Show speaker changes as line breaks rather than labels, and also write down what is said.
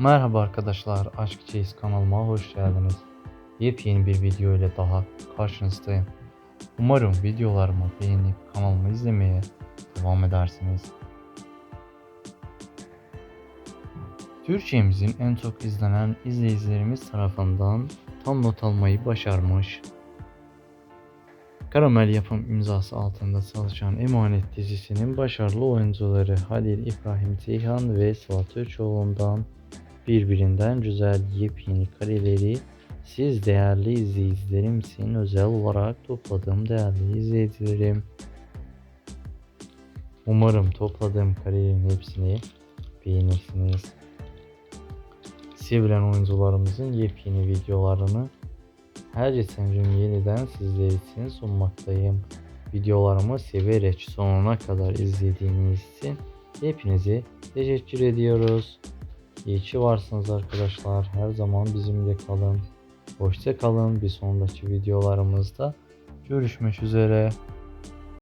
Merhaba arkadaşlar, Aşk Çeyiz kanalıma hoş geldiniz. Yepyeni bir video ile daha karşınızdayım. Umarım videolarımı beğenip kanalımı izlemeye devam edersiniz. Türkçemizin en çok izlenen izleyicilerimiz tarafından tam not almayı başarmış. Karamel yapım imzası altında çalışan Emanet dizisinin başarılı oyuncuları Halil İbrahim Ceyhan ve Sıla Türkoğlu'ndan birbirinden güzel yepyeni kareleri siz değerli izleyicilerim için özel olarak topladım değerli izleyicilerim. Umarım topladığım karelerin hepsini beğenirsiniz. Sevilen oyuncularımızın yepyeni videolarını her geçen yeniden sizler için sunmaktayım. Videolarımı severek sonuna kadar izlediğiniz için hepinize teşekkür ediyoruz. İyi ki varsınız arkadaşlar. Her zaman bizimle kalın. Hoşça kalın. Bir sonraki videolarımızda görüşmek üzere.